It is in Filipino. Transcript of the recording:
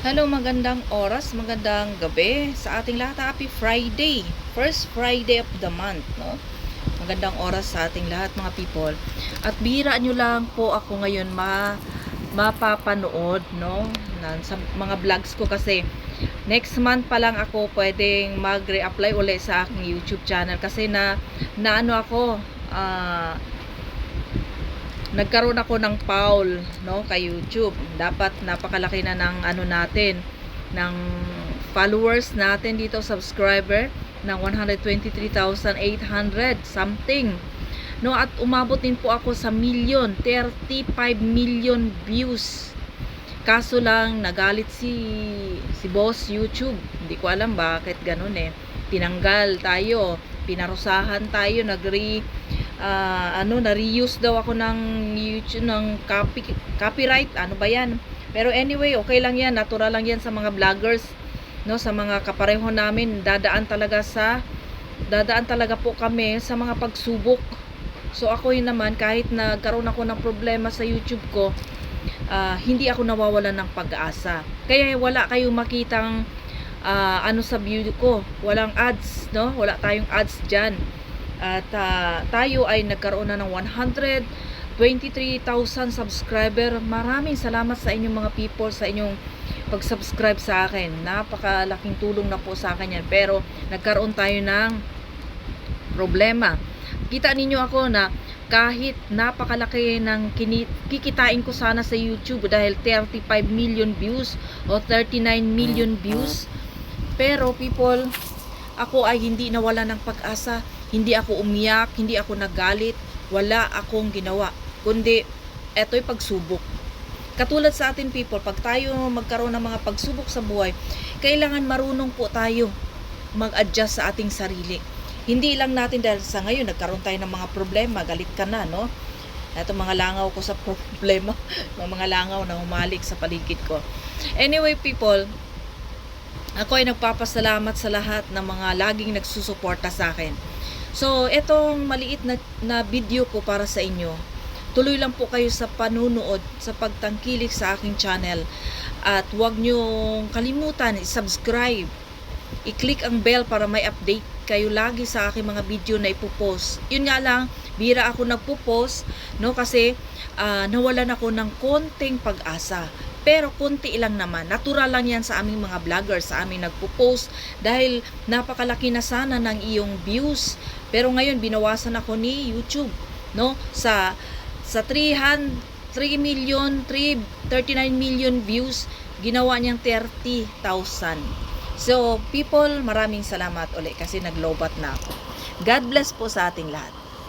Hello, magandang oras, magandang gabi sa ating lahat. Happy Friday. First Friday of the month, no? Magandang oras sa ating lahat, mga people. At bira nyo lang po ako ngayon ma mapapanood, no? Na, sa mga vlogs ko kasi next month pa lang ako pwedeng mag-reapply uli sa aking YouTube channel kasi na na ano ako ah nagkaroon ako ng foul no kay YouTube. Dapat napakalaki na ng ano natin ng followers natin dito subscriber ng 123,800 something. No at umabot din po ako sa million, 35 million views. Kaso lang nagalit si si boss YouTube. Hindi ko alam bakit ganun eh. Tinanggal tayo, pinarusahan tayo, nagre ah, ano na reuse daw ako ng YouTube ng copy, copyright ano ba yan? Pero anyway okay lang yan natural lang yan sa mga vloggers no sa mga kapareho namin. Dadaan talaga sa dadaan talaga po kami sa mga pagsubok. So ako yun naman kahit nagkaroon ako ng problema sa YouTube ko ah, hindi ako nawawalan ng pag-asa. Kaya wala kayong makitang ah, ano sa view ko. Walang ads no? Wala tayong ads dyan at ah, tayo ay nagkaroon na ng 123,000 subscriber. Maraming salamat sa inyong mga people, sa inyong pag-subscribe sa akin. Napakalaking tulong na po sa akin yan. Pero nagkaroon tayo ng problema. Kita ninyo ako na kahit napakalaki ng kikitain ko sana sa YouTube dahil 35 million views o 39 million views. Pero people, ako ay hindi nawala ng pag-asa, hindi ako umiyak, hindi ako nagalit, wala akong ginawa, kundi eto'y pagsubok. Katulad sa atin people, pag tayo magkaroon ng mga pagsubok sa buhay, kailangan marunong po tayo mag-adjust sa ating sarili. Hindi lang natin dahil sa ngayon nagkaroon tayo ng mga problema, galit ka na, no? Ito mga langaw ko sa problema, mga langaw na humalik sa paligid ko. Anyway people, ako ay nagpapasalamat sa lahat ng mga laging nagsusuporta sa akin. So, itong maliit na, na video ko para sa inyo. Tuloy lang po kayo sa panunood, sa pagtangkilik sa aking channel. At huwag nyo kalimutan, i-subscribe. I-click ang bell para may update kayo lagi sa aking mga video na ipopost. Yun nga lang, bira ako nagpo-post, no? Kasi ah, nawalan ako ng konting pag-asa. Pero konti lang naman. Natural lang yan sa aming mga vloggers, sa aming nagpo-post dahil napakalaki na sana ng iyong views. Pero ngayon binawasan ako ni YouTube, no? Sa sa 300 3 million, 3, 39 million views, ginawa niyang 30,000. So, people, maraming salamat uli kasi naglobat na ako. God bless po sa ating lahat.